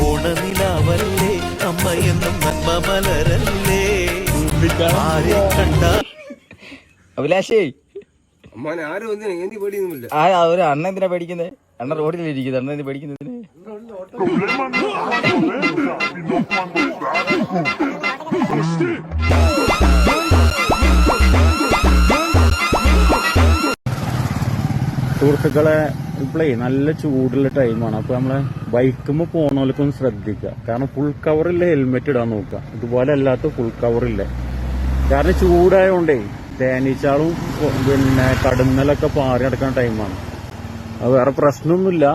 ഓണനിലാവല്ലേ അമ്മയെന്നും നന്മ മലരല്ലേ ആരെ കണ്ട അഭിലാഷേ. അമ്മാനെ ആരും ഒന്നിനും എന്തി പേടിയൊന്നുമില്ല. ആ ഒരു അണ്ണ എന്തിനാ പേടിക്കുന്നത് അണ്ണ റോഡിലിരിക്കുന്നത് അണ്ണ എന്തിനാ പേടിക്കുന്നതിന് സുഹൃത്തുക്കളെ ഇപ്പോഴേ നല്ല ചൂടുള്ള ടൈമാണ് അപ്പൊ നമ്മളെ ബൈക്കുമ്പോ പോണോലൊക്കെ ശ്രദ്ധിക്കുക കാരണം ഫുൾ കവറില്ല ഹെൽമെറ്റ് ഇടാൻ നോക്കുക ഇതുപോലെ അല്ലാത്ത ഫുൾ കവറില്ല കാരണം ചൂടായതുകൊണ്ടേ തേനീച്ചാളും പിന്നെ കടന്നലൊക്കെ പാറി നടക്കുന്ന ടൈമാണ് അത് വേറെ പ്രശ്നമൊന്നുമില്ല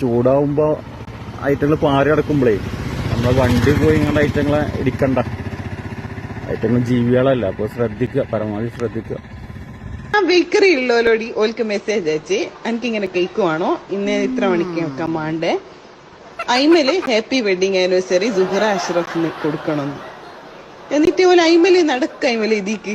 ചൂടാവുമ്പോ ഐറ്റങ്ങൾ പാറി നടക്കുമ്പോഴേ നമ്മളെ വണ്ടി പോയി ഇങ്ങനെ ഐറ്റങ്ങളെ ഇടിക്കണ്ട. ഐറ്റങ്ങൾ ജീവികളല്ല. അപ്പോൾ ശ്രദ്ധിക്കുക പരമാവധി ശ്രദ്ധിക്കുക ബേക്കറി ഉള്ളവരോടി ഓൽക്ക് മെസ്സേജ് അയച്ച് എനിക്ക് ഇങ്ങനെ കേക്ക് വേണോ ഇന്ന് ഇത്ര മണിക്ക് command? Aimal happy wedding anniversary Suhara അഷ്റഫിന് കൊടുക്കണം എന്നിട്ട് ഓൻ ഐമൽ നടക്ക ഐമൽ ഇതിക്ക്.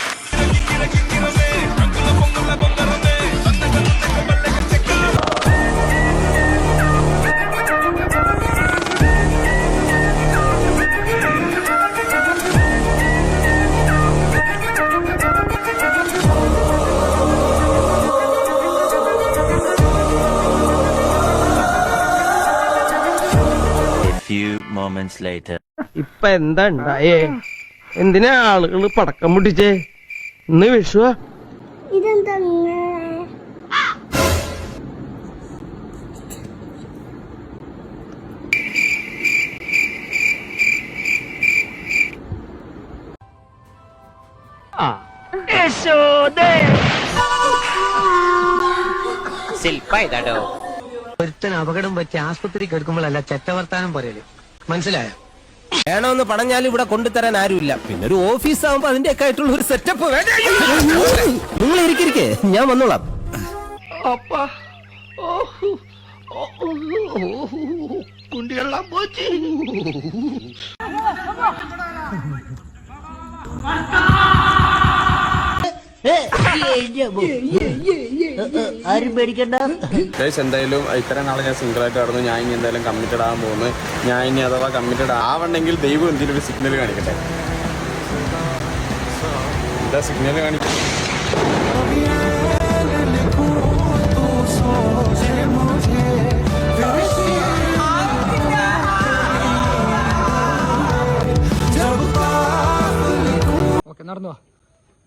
moments later. ഇപ്പൊ എന്താ ഉണ്ടായേ എന്തിനാ ആളുകൾ പടക്കം പൊട്ടിച്ചേ? ഇന്ന് വിഷുവാ. ഇതെന്താ ഒരുത്തൻ അപകടം പറ്റി ആസ്പത്രി എടുക്കുമ്പോഴല്ല ചെറ്റവർത്താനം പറയൽ. മനസ്സിലായോ? വേണമെന്ന് പറഞ്ഞാൽ ഇവിടെ കൊണ്ടുതരാൻ ആരുമില്ല. പിന്നെ ഒരു ഓഫീസ് ആവുമ്പോ അതിന്റെ ഒക്കെ ആയിട്ടുള്ള ഒരു സെറ്റപ്പ് നിങ്ങൾ ഇരിക്കിരിക്കേ ഞാൻ വന്നോളാം. കുണ്ടികളാൻ പോച്ച്. ഗൈസ് എന്തായാലും ഇത്രയും നാളെ ഞാൻ സിംഗിൾ ആയിട്ട് നടന്നു ഞാൻ ഇനി എന്തായാലും കമ്മിറ്റഡ് ആകാൻ പോകുന്നു. ഞാൻ ഇനി അഥവാ കമ്മിറ്റഡ് ആവണമെങ്കിൽ ദൈവം എന്തെങ്കിലും ഒരു സിഗ്നൽ കാണിക്കട്ടെ? എന്താ സിഗ്നൽ കാണിക്കട്ടെ ഓക്കെ നടന്നു. വാ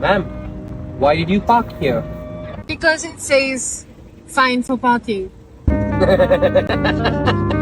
Ma'am, why did you park here? Because it says fine for parking.